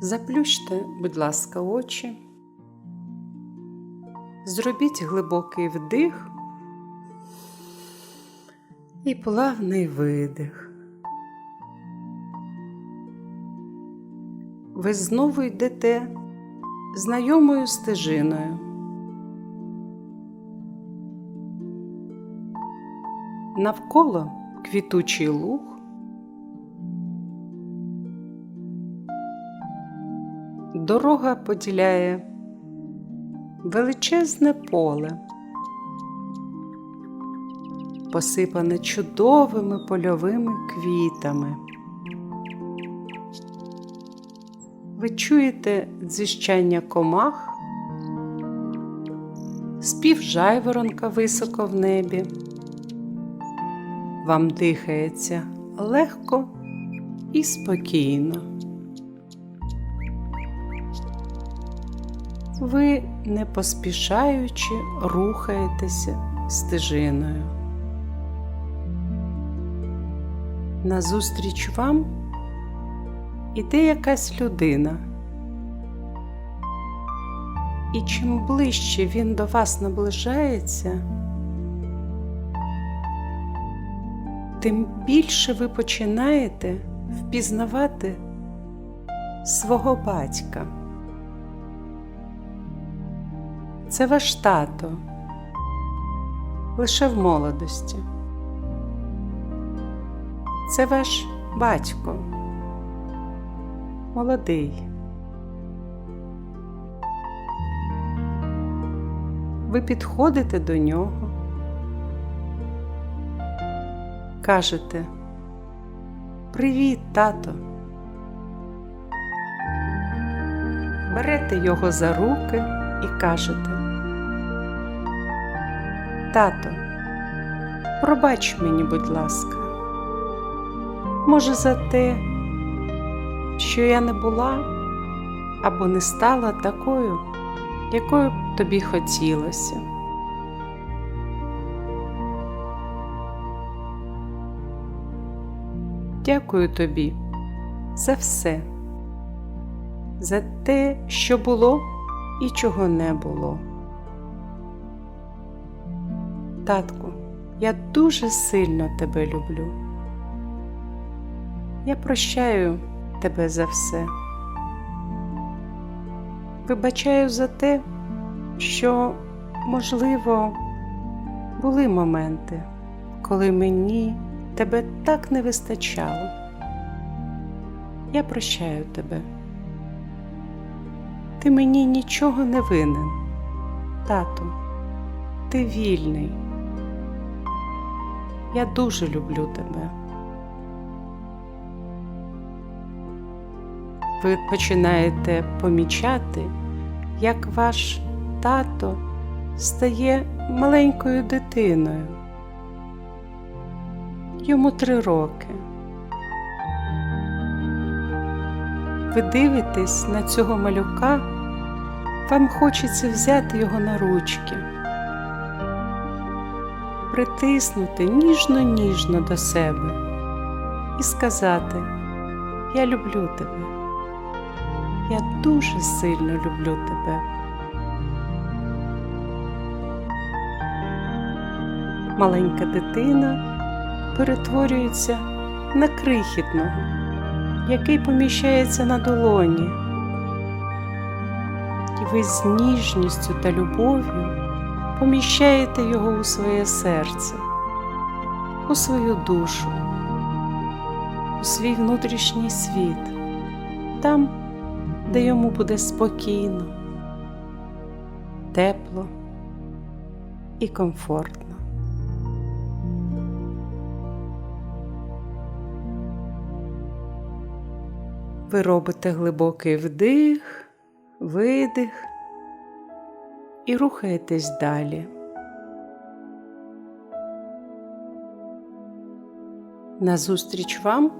Заплющте, будь ласка, очі. Зробіть глибокий вдих і плавний видих. Ви знову йдете знайомою стежиною. Навколо квітучий луг. Дорога поділяє величезне поле, посипане чудовими польовими квітами. Ви чуєте дзищання комах, спів жайворонка високо в небі. Вам дихається легко і спокійно. Ви, не поспішаючи, рухаєтеся стежиною. Назустріч вам іде якась людина. І чим ближче він до вас наближається, тим більше ви починаєте впізнавати свого батька. Це ваш тато лише в молодості. Це ваш батько молодий. Ви підходите до нього, кажете Привіт, тато. Берете його за руки і кажете Тато, пробач мені, будь ласка, може, за те, що я не була або не стала такою, якою б тобі хотілося. Дякую тобі за все, за те, що було і чого не було. Татку, я дуже сильно тебе люблю. Я прощаю тебе за все. Вибачаю за те, що, можливо, були моменти, коли мені тебе так не вистачало. Я прощаю тебе. Ти мені нічого не винен, тату, ти вільний. Я дуже люблю тебе. ви починаєте помічати, як ваш тато стає маленькою дитиною. Йому три роки. Ви дивитесь на цього малюка, вам хочеться взяти його на ручки, притиснути ніжно-ніжно до себе і сказати Я люблю тебе. Я дуже сильно люблю тебе. Маленька дитина перетворюється на крихітного, який поміщається на долоні. І ви з ніжністю та любов'ю поміщаєте його у своє серце, у свою душу, у свій внутрішній світ. Там де йому буде спокійно, тепло і комфортно. Ви робите глибокий вдих, видих і рухаєтесь далі. Назустріч вам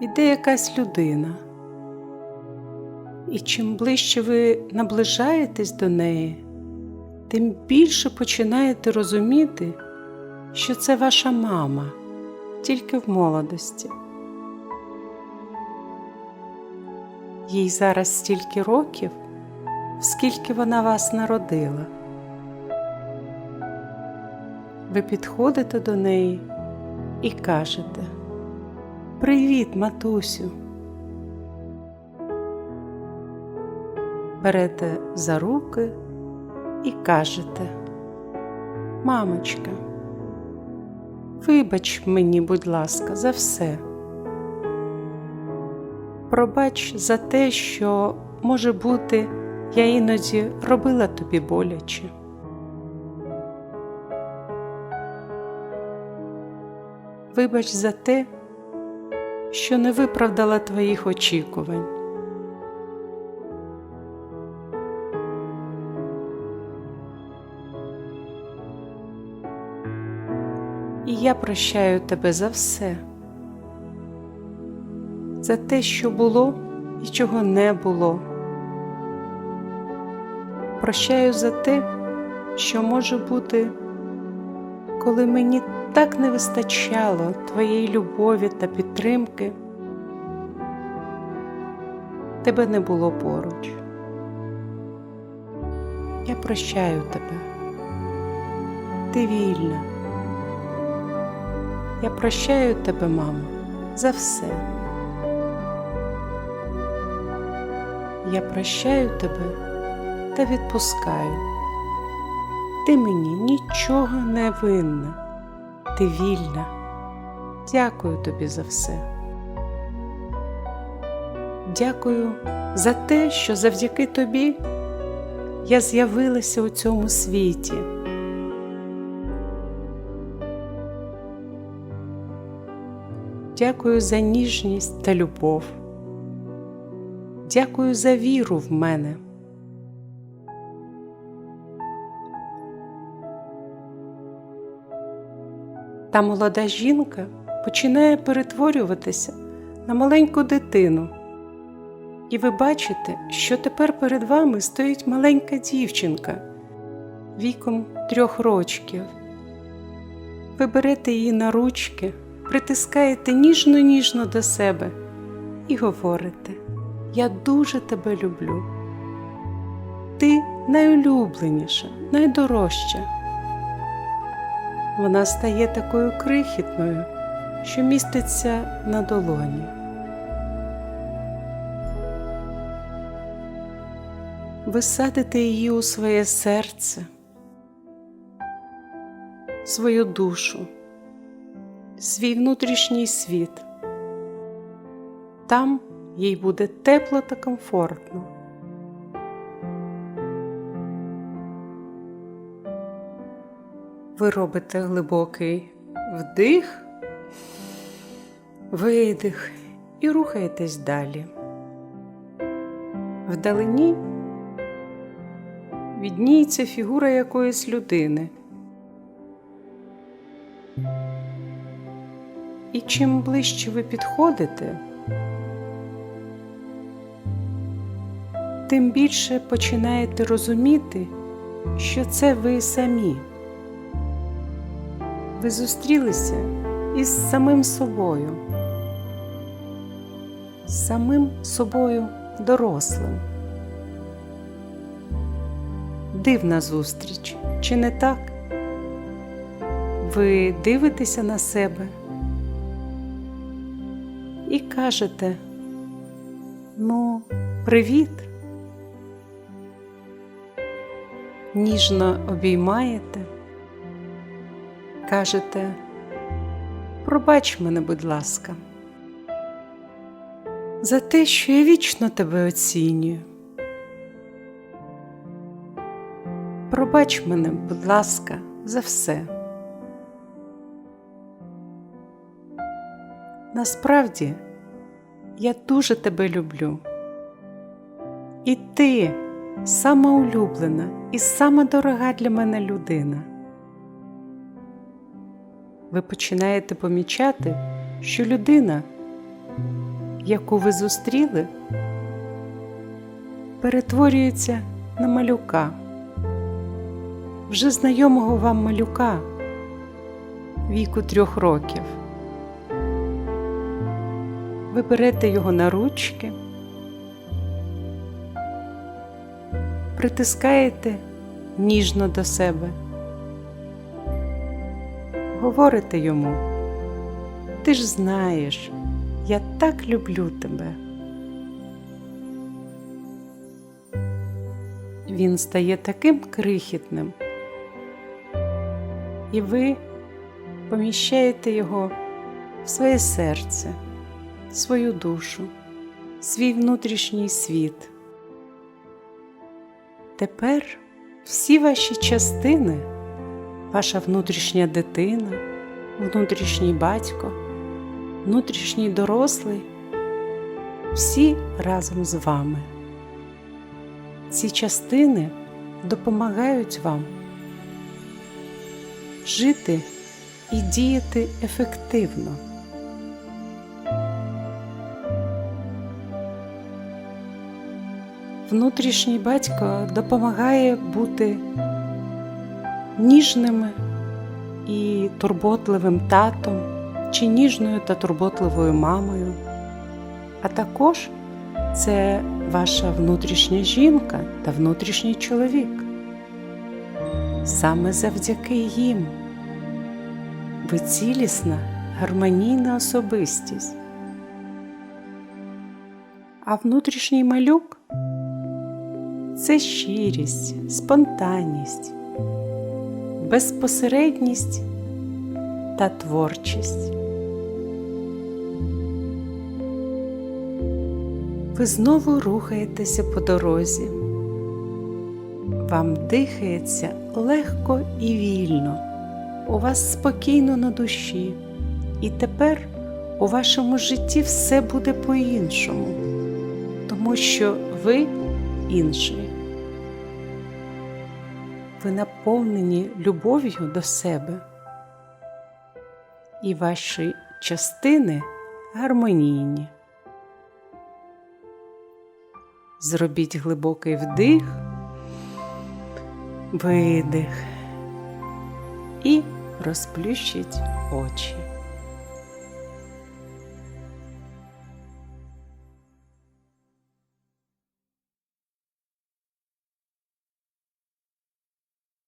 іде якась людина. І чим ближче ви наближаєтесь до неї, тим більше починаєте розуміти, що це ваша мама тільки в молодості. їй зараз стільки років, скільки вона вас народила. Ви підходите до неї і кажете Привіт, матусю. Берете за руки і кажете Мамочка, вибач мені, будь ласка, за все. Пробач за те, що, може бути, я іноді робила тобі боляче. Вибач за те, що не виправдала твоїх очікувань. І я прощаю тебе за все, за те, що було і чого не було. Прощаю за те, що може бути, коли мені так не вистачало твоєї любові та підтримки, тебе не було поруч. Я прощаю тебе, ти вільна. Я прощаю тебе, мамо, за все. Я прощаю тебе та відпускаю. Ти мені нічого не винна, ти вільна. Дякую тобі за все. Дякую за те, що завдяки тобі я з'явилася у цьому світі. Дякую за ніжність та любов. Дякую за віру в мене. Та молода жінка починає перетворюватися на маленьку дитину. І ви бачите, що тепер перед вами стоїть маленька дівчинка віком трьох рочків. Ви берете її на ручки, притискаєте ніжно-ніжно до себе і говорите: Я дуже тебе люблю. Ти найулюбленіша, найдорожча. Вона стає такою крихітною, що міститься на долоні. Ви садите її у своє серце, свою душу, свій внутрішній світ. Там їй буде тепло та комфортно. Ви робите глибокий вдих, видих і рухаєтесь далі. Вдалині відніється фігура якоїсь людини. І чим ближче ви підходите, тим більше починаєте розуміти, що це ви самі. Ви зустрілися із самим собою, з самим собою дорослим. Дивна зустріч, чи не так? Ви дивитеся на себе і кажете, ну, привіт. Ніжно обіймаєте, кажете, пробач мене, будь ласка, за те, що я вічно тебе оцінюю. Пробач мене, будь ласка, за все. Насправді я дуже тебе люблю. І ти сама улюблена і сама дорога для мене людина. Ви починаєте помічати, що людина, яку ви зустріли, перетворюється на малюка, вже знайомого вам малюка віку трьох років. Ви берете його на ручки притискаєте ніжно до себе. Говорите йому, ти ж знаєш, я так люблю тебе. Він стає таким крихітним, і ви поміщаєте його в своє серце, свою душу, свій внутрішній світ. Тепер всі ваші частини, ваша внутрішня дитина, внутрішній батько, внутрішній дорослий, всі разом з вами. Ці частини допомагають вам жити і діяти ефективно. Внутрішній батько допомагає бути ніжним і турботливим татом чи ніжною та турботливою мамою, а також це ваша внутрішня жінка та внутрішній чоловік. Саме завдяки їм ви цілісна, гармонійна особистість. А внутрішній малюк це щирість, спонтанність, безпосередність та творчість. Ви знову рухаєтеся по дорозі. Вам дихається легко і вільно, у вас спокійно на душі, і тепер у вашому житті все буде по-іншому, тому що ви інший. Ви наповнені любов'ю до себе, і ваші частини гармонійні. Зробіть глибокий вдих, видих і розплющіть очі.